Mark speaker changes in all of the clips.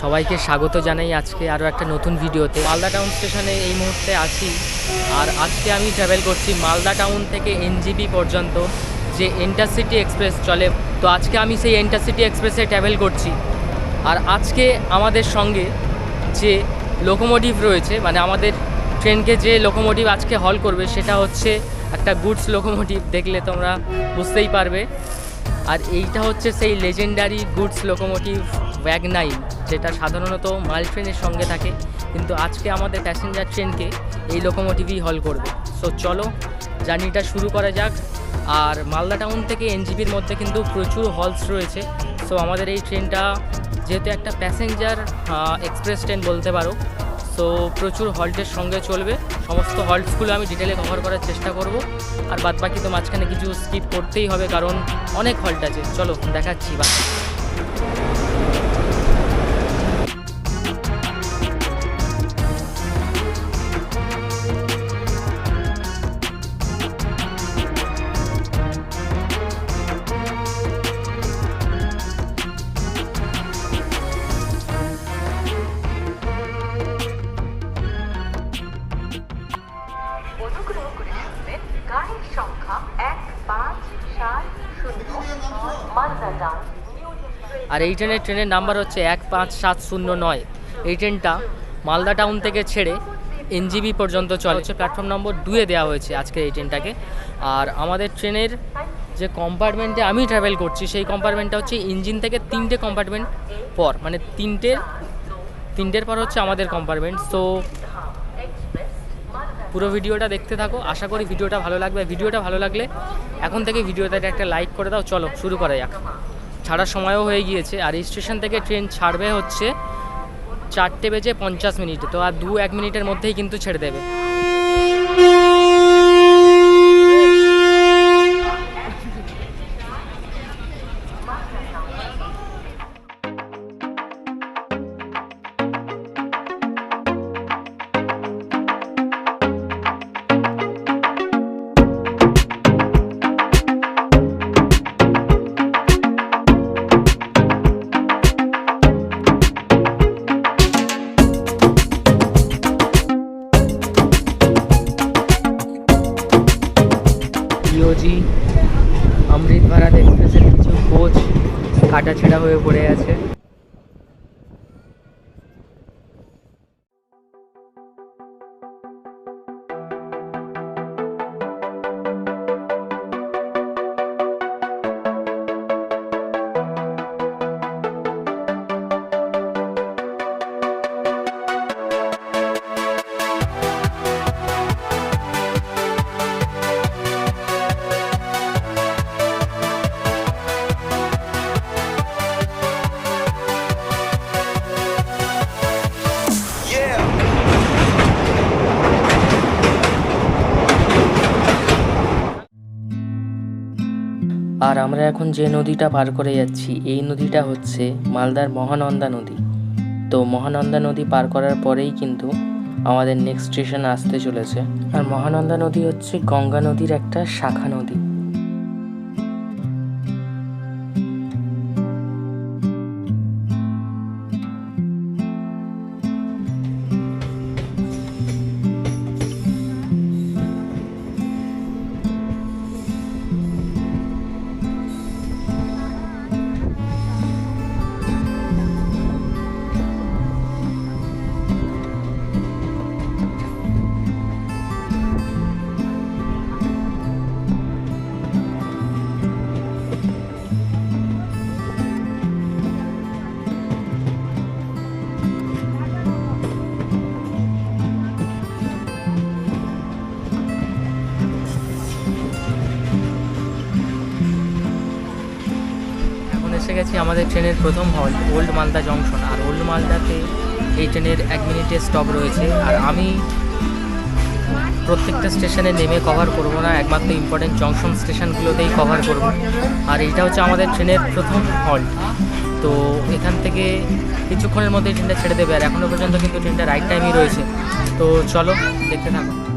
Speaker 1: সবাইকে স্বাগত জানাই আজকে আরও একটা নতুন ভিডিওতে। মালদা টাউন স্টেশনে এই মুহূর্তে আছি। আর আজকে আমি ট্রাভেল করছি মালদা টাউন থেকে এনজিপি পর্যন্ত, যে এন্টারসিটি এক্সপ্রেস চলে। তো আজকে আমি সেই এন্টারসিটি এক্সপ্রেসে ট্রাভেল করছি। আর আজকে আমাদের সঙ্গে যে লোকোমোটিভ রয়েছে মানে আমাদের ট্রেনকে যে লোকোমোটিভ আজকে হল করবে, সেটা হচ্ছে একটা গুডস লোকোমোটিভ দেখলে তোমরা বুঝতেই পারবে। আর এইটা হচ্ছে সেই লেজেন্ডারি গুডস লোকোমোটিভ ওয়াগ নাইন যেটা সাধারণত মাল ট্রেনের সঙ্গে থাকে, কিন্তু আজকে আমাদের প্যাসেঞ্জার ট্রেনকে এই লোকোমোটিভই হল করবে। সো চলো জার্নিটা শুরু করা যাক। আর মালদা টাউন থেকে এনজিপির মধ্যে কিন্তু প্রচুর হলস রয়েছে। সো আমাদের এই ট্রেনটা যেহেতু একটা প্যাসেঞ্জার এক্সপ্রেস ট্রেন বলতে পারো সো প্রচুর হল্টের সঙ্গে চলবে। সমস্ত হল্টসগুলো আমি ডিটেলে কভার করার চেষ্টা করব। আর বাদ বাকি তো মাঝখানে কিছু স্কিপ করতেই হবে, কারণ অনেক হল্ট আছে। চলো, দেখাচ্ছি বা আর এই ট্রেনের ট্রেনের নাম্বার হচ্ছে এক পাঁচ সাত শূন্য নয়। এই ট্রেনটা মালদা টাউন থেকে ছেড়ে এনজিবি পর্যন্ত চলে। হচ্ছে প্ল্যাটফর্ম নম্বর দুয়ে দেওয়া হয়েছে আজকে এই ট্রেনটাকে। আর আমাদের ট্রেনের যে কম্পার্টমেন্টে আমি ট্রাভেল করছি, সেই কম্পার্টমেন্টটা হচ্ছে ইঞ্জিন থেকে তিনটে কম্পার্টমেন্ট পর। মানে তিনটের তিনটের পর হচ্ছে আমাদের কম্পার্টমেন্ট সো পুরো ভিডিওটা দেখতে থাকো। আশা করি ভিডিওটা ভালো লাগবে। ভিডিওটা ভালো লাগলে এখন থেকে ভিডিওটাতে একটা লাইক করে দাও। চলো, শুরু করা যাক। ছাড়ার সময়ও হয়ে গিয়েছে। আর স্টেশন থেকে ট্রেন ছাড়বে হচ্ছে চারটে বেজে পঞ্চাশ মিনিট। তো আর দু এক মিনিটের মধ্যেই কিন্তু ছেড়ে দেবে। ভারত কিছু কোচ কাটাছেড়া হয়ে পড়ে আছে। আমরা এখন যে নদীটা পার করে যাচ্ছি, এই নদীটা হচ্ছে মালদার মহানন্দা নদী। তো মহানন্দা নদী পার করার পরেই কিন্তু আমাদের নেক্সট স্টেশন আসতে চলেছে। আর মহানন্দা নদী হচ্ছে গঙ্গা নদীর একটা শাখা নদী। গেছি আমাদের ট্রেনের প্রথম হল, ওল্ড মালদা জংশন। আর ওল্ড মালদাতে এই ট্রেনের এক মিনিটের স্টপ রয়েছে। আর আমি প্রত্যেকটা স্টেশনে নেমে কভার করব না, একমাত্র ইম্পর্টেন্ট জংশন স্টেশনগুলোতেই কভার করব। আর এটা হচ্ছে আমাদের ট্রেনের প্রথম হল্ট তো এখান থেকে কিছুক্ষণের মধ্যেই ট্রেনটা ছেড়ে দেবে, আর এখনও পর্যন্ত কিন্তু ট্রেনটা রাইট টাইমই রয়েছে। তো চলো, দেখতে থাকো।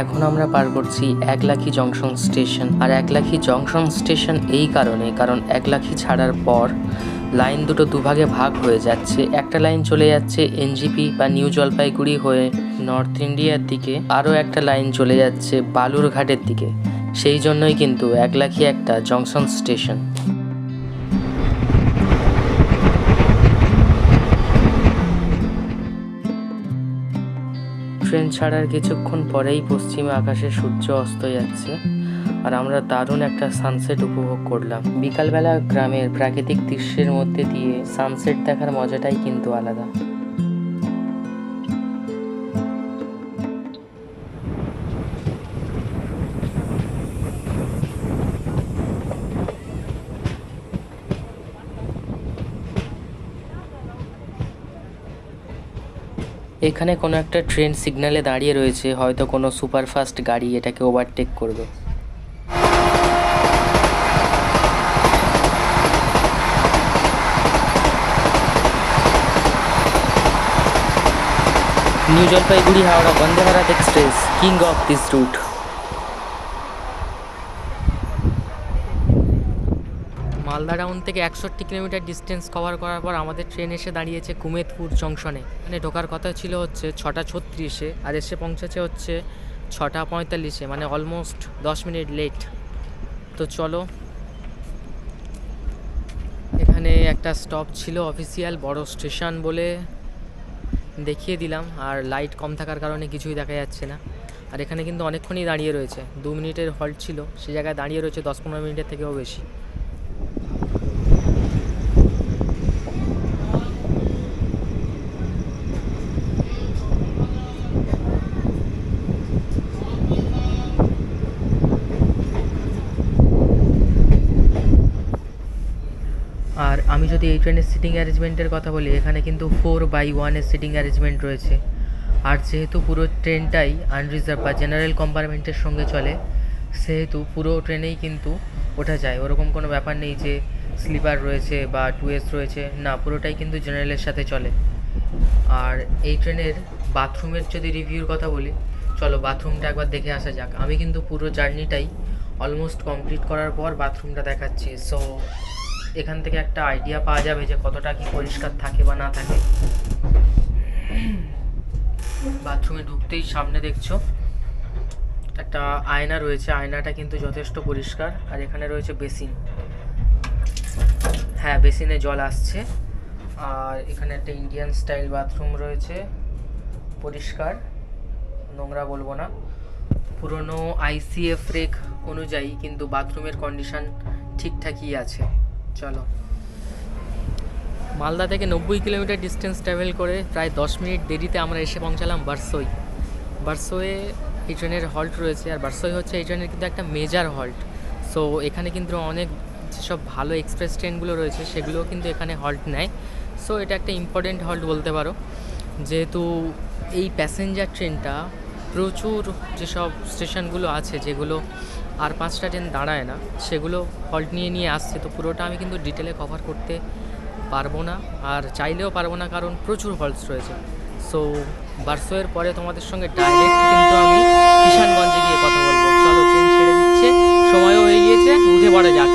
Speaker 1: এখন আমরা পার করছি একলাখি জংশন স্টেশন। আর একলাখি জংশন স্টেশন এই কারণে, কারণ একলাখি ছাড়ার পর লাইন দুটো দুভাগে ভাগ হয়ে যাচ্ছে। একটা লাইন চলে যাচ্ছে এনজিপি বা নিউ জলপাইগুড়ি হয়ে নর্থ ইন্ডিয়ার দিকে, আরও একটা লাইন চলে যাচ্ছে বালুরঘাটের দিকে। সেই জন্যই কিন্তু একলাখি একটা জংশন স্টেশন। ট্রেন ছাড়ার কিছুক্ষণ পরেই পশ্চিমে আকাশে সূর্য অস্ত যাচ্ছে আর আমরা দারুণ একটা সানসেট উপভোগ করলাম। বিকালবেলা গ্রামের প্রাকৃতিক দৃশ্যের মধ্যে দিয়ে সানসেট দেখার মজাটাই কিন্তু আলাদা। এখানে কোনো একটা ট্রেন সিগন্যালে দাঁড়িয়ে রয়েছে, হয়তো কোনো সুপারফাস্ট গাড়ি এটাকে ওভারটেক করবে। New Jalpaiguri Howrah Vande Bharat express, king of this route. Malda town থেকে একষট্টি কিলোমিটার ডিস্টেন্স কভার করার পর আমাদের ট্রেন এসে দাঁড়িয়েছে কুমেদপুর জংশনে মানে ঢোকার কথা ছিল হচ্ছে ছটা ছত্রিশে আর এসে পৌঁছেছে হচ্ছে ছটা পঁয়তাল্লিশে মানে অলমোস্ট দশ মিনিট লেট তো চলো, এখানে একটা স্টপ ছিল অফিসিয়াল বড় স্টেশন বলে দেখিয়ে দিলাম, আর লাইট কম থাকার কারণে কিছুই দেখা যাচ্ছে না। আর এখানে কিন্তু অনেকক্ষণই দাঁড়িয়ে রয়েছে, দু মিনিটের হল্ট ছিল, সে জায়গায় দাঁড়িয়ে রয়েছে দশ পনেরো মিনিটের থেকেও বেশি। আর আমি যদি এই ট্রেনের সিটিং অ্যারেঞ্জমেন্টের কথা বলি, এখানে কিন্তু ফোর বাই ওয়ানের সিটিং অ্যারেঞ্জমেন্ট রয়েছে। আর যেহেতু পুরো ট্রেনটাই আনরিজার্ভ বা জেনারেল কম্পার্টমেন্টের সঙ্গে চলে, সেহেতু পুরো ট্রেনেই কিন্তু ওঠা যায়। ওরকম কোনো ব্যাপার নেই যে স্লিপার রয়েছে বা টু এস রয়েছে, না, পুরোটাই কিন্তু জেনারেলের সাথে চলে। আর এই ট্রেনের বাথরুমের যদি রিভিউর কথা বলি, চলো বাথরুমটা একবার দেখে আসা যাক। আমি কিন্তু পুরো জার্নিটাই অলমোস্ট কমপ্লিট করার পর বাথরুমটা দেখাচ্ছি। সো এখান থেকে একটা আইডিয়া পাওয়া যাবে যে কতটা কি পরিষ্কার থাকে বা না থাকে। বাথরুমে ঢুকতেই সামনে দেখছ, একটা আয়না রয়েছে, আয়নাটা কিন্তু যথেষ্ট পরিষ্কার, আর এখানে রয়েছে বেসিন। হ্যাঁ বেসিনে জল আসছে, আর এখানে একটা ইন্ডিয়ান স্টাইল বাথরুম রয়েছে, পরিষ্কার, নোংরা বলব না। পুরনো আইসিএফ রেক অনুযায়ী কিন্তু বাথরুমের কন্ডিশন ঠিকঠাকই আছে। চলো। মালদা থেকে নব্বই কিলোমিটার ডিস্টেন্স ট্রাভেল করে প্রায় দশ মিনিট দেরিতে আমরা এসে পৌঁছালাম বারসই। বারসোয়ে এই ট্রেনের হল্ট রয়েছে আর বারসই হচ্ছে এই ট্রেনের কিন্তু একটা মেজার হল্ট সো এখানে কিন্তু অনেক যেসব ভালো এক্সপ্রেস ট্রেনগুলো রয়েছে সেগুলোও কিন্তু এখানে হল্ট নেয়। সো এটা একটা ইম্পর্টেন্ট হল্ট বলতে পারো। যেহেতু এই প্যাসেঞ্জার ট্রেনটা প্রচুর যেসব স্টেশনগুলো আছে যেগুলো আর পাঁচটা ট্রেন দাঁড়ায় না, সেগুলো হল্ট নিয়ে নিয়ে আসছে। তো পুরোটা আমি কিন্তু ডিটেলে কভার করতে পারব না আর চাইলেও পারব না কারণ প্রচুর হল্টস রয়েছে। সো বারসোয়ের পরে তোমাদের সঙ্গে ডাইরেক্ট কিন্তু আমি কিষানগঞ্জে গিয়ে কথা বলব। চলো, ট্রেন ছেড়ে দিচ্ছে। সময়ও হয়ে গিয়েছে, উঠে পড়ে যাক।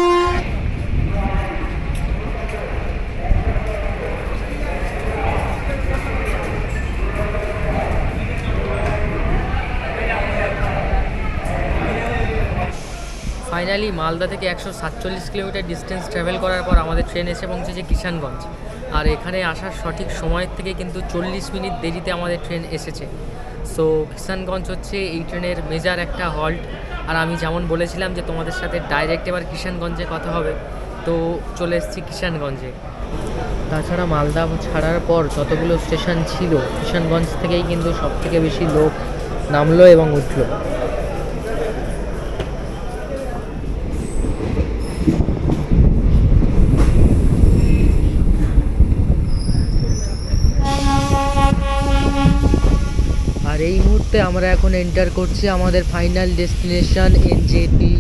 Speaker 1: ফাইনালি মালদা থেকে একশো সাতচল্লিশ কিলোমিটার ডিস্টেন্স ট্রাভেল করার পর আমাদের ট্রেন এসে পৌঁছেছে কিষানগঞ্জ। আর এখানে আসার সঠিক সময়ের থেকে কিন্তু চল্লিশ মিনিট দেরিতে আমাদের ট্রেন এসেছে। সো কিষানগঞ্জ হচ্ছে এই ট্রেনের মেজার একটা হল্ট আর আমি যেমন বলেছিলাম যে তোমাদের সাথে ডাইরেক্ট এবার কিষানগঞ্জে কথা হবে, তো চলে এসেছি কিষানগঞ্জে। তাছাড়া মালদা ছাড়ার পর যতগুলো স্টেশন ছিল, কিষানগঞ্জ থেকেই কিন্তু সব থেকে বেশি লোক নামলো এবং উঠল আর এই মুহূর্তে আমরা এখন এন্টার করছি আমাদের final destination NJP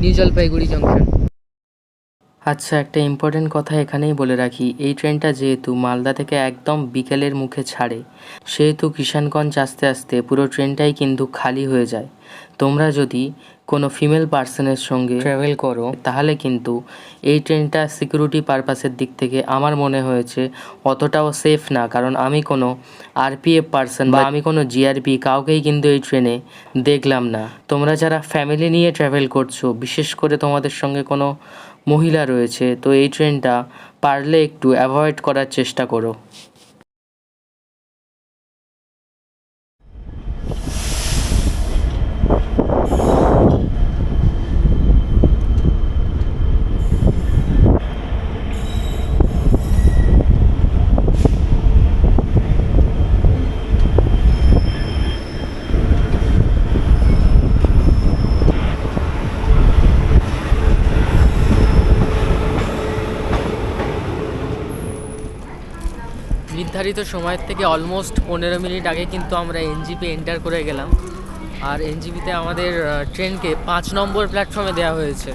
Speaker 1: new Jalpaiguri junction আচ্ছা একটা ইম্পর্টেন্ট কথা এখানেই বলে রাখি। এই ট্রেনটা যেহেতু মালদা থেকে একদম বিকেলের মুখে ছাড়ে, সেহেতু কিষানগঞ্জ আসতে আসতে পুরো ট্রেনটাই কিন্তু খালি হয়ে যায়। তোমরা যদি কোনো ফিমেল পার্সনের সঙ্গে ট্রাভেল করো তাহলে কিন্তু এই ট্রেনটা সিকিউরিটি পারপাসের দিক থেকে আমার মনে হয়েছে অতটাও সেফ না। কারণ আমি কোনো আরপিএফ পার্সন বা আমি কোনো জিআরপি কাউকেই কিন্তু এই ট্রেনে দেখলাম না। তোমরা যারা ফ্যামিলি নিয়ে ট্রাভেল করছ বিশেষ করে তোমাদের সঙ্গে কোনো মহিলা রয়েছে তো এই ট্রেনটা পারলে একটু অ্যাভয়েড করার চেষ্টা করো। নির্ধারিত সময়ের থেকে অলমোস্ট পনেরো মিনিট আগে কিন্তু আমরা এনজিপি এন্টার করে গেলাম। আর এনজিপিতে আমাদের ট্রেনকে পাঁচ নম্বর প্ল্যাটফর্মে দেওয়া হয়েছে।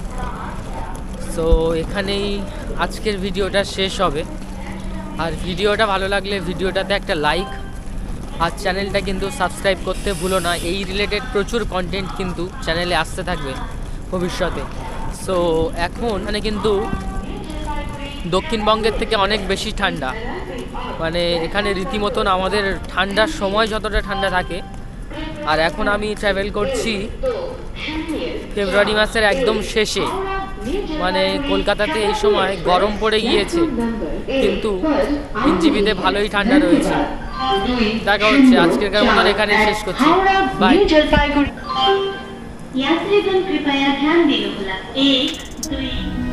Speaker 1: সো এখানেই আজকের ভিডিওটা শেষ হবে। আর ভিডিওটা ভালো লাগলে ভিডিওটাতে একটা লাইক আর চ্যানেলটা কিন্তু সাবস্ক্রাইব করতে ভুলো না। এই রিলেটেড প্রচুর কন্টেন্ট কিন্তু চ্যানেলে আসতে থাকবে ভবিষ্যতে। সো এখন মানে কিন্তু দক্ষিণবঙ্গের থেকে অনেক বেশি ঠান্ডা। মানে এখানে রীতিমতন আমাদের ঠান্ডার সময় যতটা ঠান্ডা থাকে আর এখন আমি ট্রাভেল করছি ফেব্রুয়ারি মাসের একদম শেষে মানে কলকাতাতে এই সময় গরম পড়ে গিয়েছে কিন্তু এনজিপিতে ভালোই ঠান্ডা রয়েছে দেখা হচ্ছে আজকের মতন এখানে শেষ করছি বাই
Speaker 2: न्यू जलपाईगुड़ी यात्रीगण कृपया ध्यान दिनुहोला एक दुई